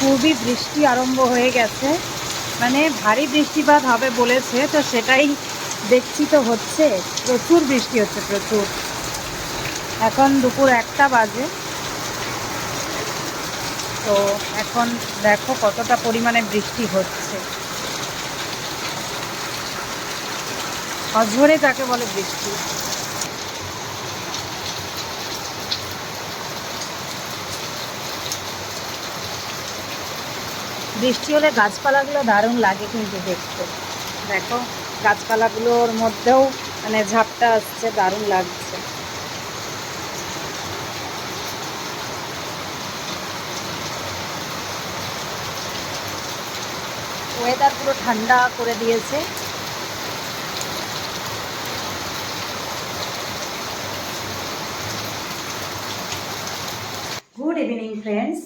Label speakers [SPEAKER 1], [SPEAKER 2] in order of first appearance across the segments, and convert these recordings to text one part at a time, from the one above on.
[SPEAKER 1] খুবই বৃষ্টি আরম্ভ হয়ে গেছে। মানে ভারী বৃষ্টিপাত হবে বলেছে, তো সেটাই দেখছি তো হচ্ছে। প্রচুর বৃষ্টি হচ্ছে, প্রচুর। এখন দুপুর একটা বাজে। তো এখন দেখো কতটা পরিমাণে বৃষ্টি হচ্ছে। অঝরে যাকে বলে বৃষ্টি? বৃষ্টি হলে গাছপালাগুলো দারুণ লাগে কিন্তু দেখতে। দেখো, গাছপালাগুলোর মধ্যেও মানে ঝাপটা আসছে, দারুণ লাগছে। ওয়েদার পুরো ঠান্ডা করে দিয়েছে। গুড ইভিনিং ফ্রেন্ডস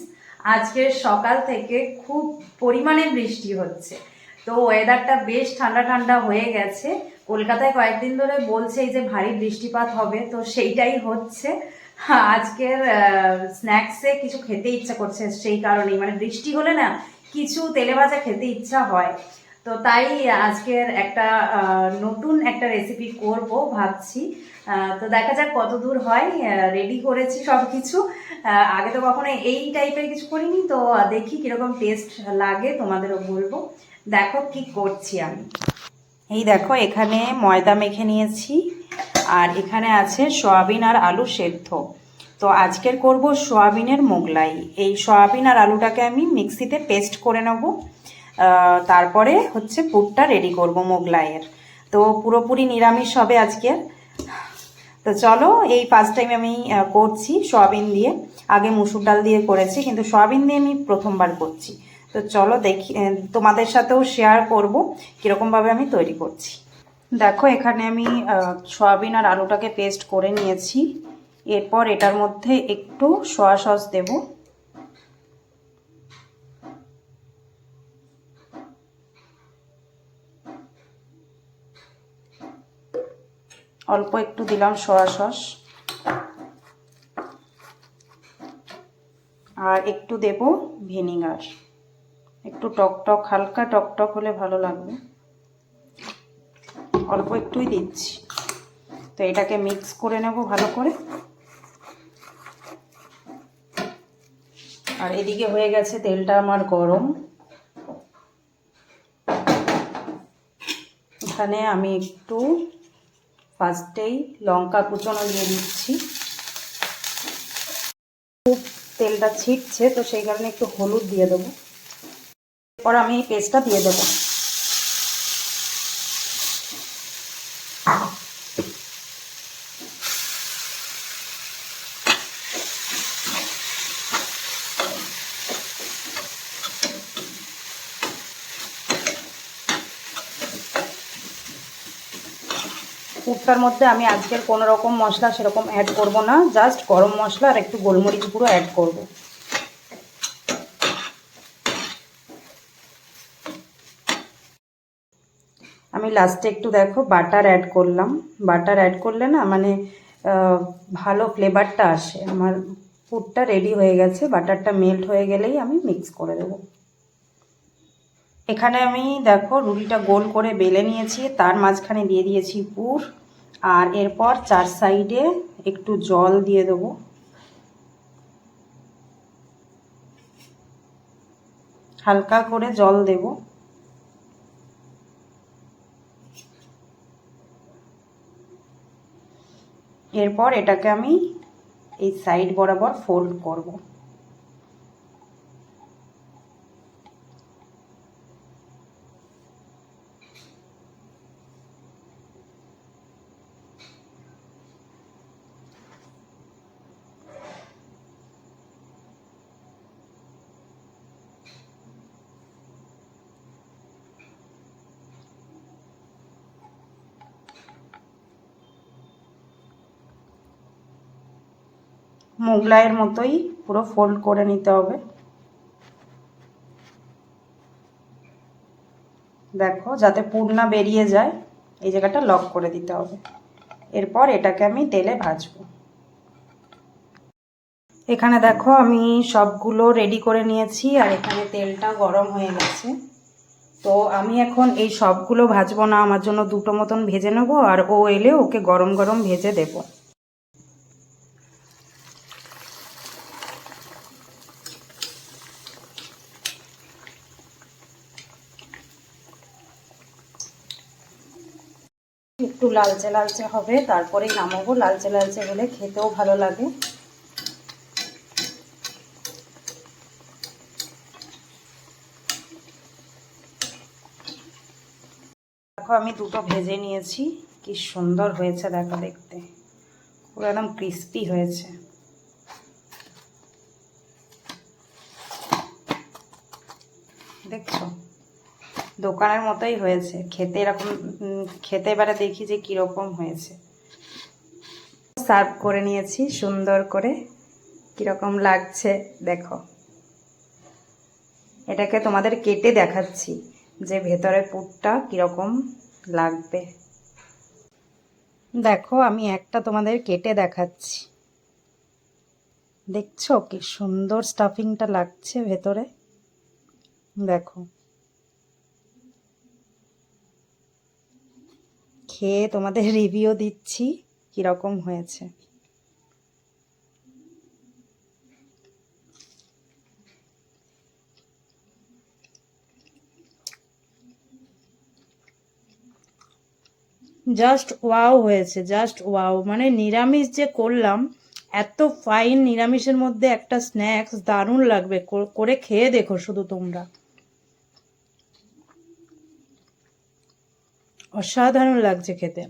[SPEAKER 1] আজকের সকাল থেকে খুব পরিমাণে বৃষ্টি হচ্ছে। তো ওয়েদারটা বেশ ঠান্ডা ঠান্ডা হয়ে গেছে। কলকাতায় কয়েকদিন ধরে বলছে এই যে ভারী বৃষ্টিপাত হবে, তো সেইটাই হচ্ছে। আজকের স্ন্যাক্সে কিছু খেতে ইচ্ছা করছে, সেই কারণেই। মানে বৃষ্টি হলে না, কিছু তেলে ভাজা খেতে ইচ্ছা হয়। তো তাই আজকের একটা নতুন একটা রেসিপি করব ভাবছি। তো দেখা যাক কত দূর হয় রেডি করেছি সব কিছু আগে তো কখনো এই টাইপের কিছু করিনি, তো দেখি কীরকম টেস্ট লাগে, তোমাদেরও বলব। দেখো কি করছি আমি। এই দেখো, এখানে ময়দা মেখে নিয়েছি, আর এখানে আছে সয়াবিন আর আলু সেদ্ধ। তো আজকের করব সয়াবিনের মোগলাই। এই সয়াবিন আর আলুটাকে আমি মিক্সিতে পেস্ট করে নেব। তারপরে হচ্ছে পুরটা রেডি করব মোগলাইয়ের। তো পুরোপুরি নিরামিষ হবে আজকের তো চলো, এই ফার্স্ট টাইম আমি করছি সয়াবিন দিয়ে। আগে মুসুর ডাল দিয়ে করেছি, কিন্তু সয়াবিন দিয়ে আমি প্রথমবার করছি। তো চলো দেখি তোমাদের সাথেও শেয়ার করব কীরকমভাবে আমি তৈরি করছি। দেখো, এখানে আমি সয়াবিন আর আলুটাকে পেস্ট করে নিয়েছি। এরপর এটার মধ্যে একটু সয়া সস দেব। অল্প একটু দিলাম সয়া সস। আর একটু দেব ভিনিগার। একটু টক টক, হালকা টক টক হলে ভালো লাগবে। অল্প একটুই দিচ্ছি। তো এটাকে মিক্স করে নেব ভালো করে। আর এদিকে হয়ে গেছে তেলটা আমার গরম। এখানে আমি একটু ফার্স্টেই লঙ্কা কুচনো দিয়ে দিচ্ছি। খুব তেলটা ছিটছে, তো সেই কারণে একটু হলুদ দিয়ে দেবো। এরপর আমি এই পেস্টটা দিয়ে দেবো। কুর্তার মধ্যে আমি আজকের কোনো রকম মশলা সেরকম অ্যাড করব না জাস্ট গরম মশলা আর একটু গোলমরিচ গুঁড়ো অ্যাড করব। আমি লাস্টে একটু দেখো বাটার অ্যাড করলাম। বাটার অ্যাড করলে না মানে ভালো ফ্লেভারটা আসে। আমার পুরটা রেডি হয়ে গেছে বাটারটা মেল্ট হয়ে গেলেই আমি মিক্স করে দেবো। এখানে আমি দেখো রুটিটা গোল করে বেলে নিয়েছি, তার মাঝখানে দিয়ে দিয়েছি পুর আর এরপর চার সাইডে একটু জল দিয়ে দেবো। হালকা করে জল দেব। এরপর এটাকে আমি এই সাইড বরাবর ফোল্ড করব। মোগলাইয়ের মতোই পুরো ফোল্ড করে নিতে হবে। দেখো, যাতে পুর না বেরিয়ে যায়, এই জায়গাটা লক করে দিতে হবে। এরপর এটাকে আমি তেলে ভাজবো। এখানে দেখো, আমি সবগুলো রেডি করে নিয়েছি, আর এখানে তেলটা গরম হয়ে গেছে। তো আমি এখন এই সবগুলো ভাজবো না, আমার জন্য দুটো মতন ভেজে নেব, আর ও এলে ওকে গরম গরম ভেজে দেব। একটু লালচে লালচে হবে, তারপরেই নামাবো। লালচে লালচে হলে খেতেও ভালো লাগে। দেখো, আমি দুটো ভেজে নিয়েছি। কি সুন্দর হয়েছে, দেখো দেখতে। পুরো একদম ক্রিস্পি হয়েছে। দেখছ? দোকানের মতোই হয়েছে। খেতে এরকম খেতে এবারে দেখি যে কীরকম হয়েছে। সার্ভ করে নিয়েছি, সুন্দর করে। কীরকম লাগছে, দেখো। এটাকে তোমাদের কেটে দেখাচ্ছি যে ভেতরের পুরটা কীরকম লাগবে। দেখো, আমি একটা তোমাদের কেটে দেখাচ্ছি। দেখছ কি সুন্দর স্টাফিংটা লাগছে ভেতরে? দেখো। খেয়ে তোমাদের রিভিউ দিচ্ছি, কীরকম হয়েছে। জাস্ট ওয়াও হয়েছে জাস্ট ওয়াও মানে নিরামিষ যে করলাম, এত ফাইন নিরামিষের মধ্যে একটা স্ন্যাক্স দারুণ লাগবে কর- খেয়ে দেখো শুধু তোমরা। অসাধারণ লাগছে খেতে।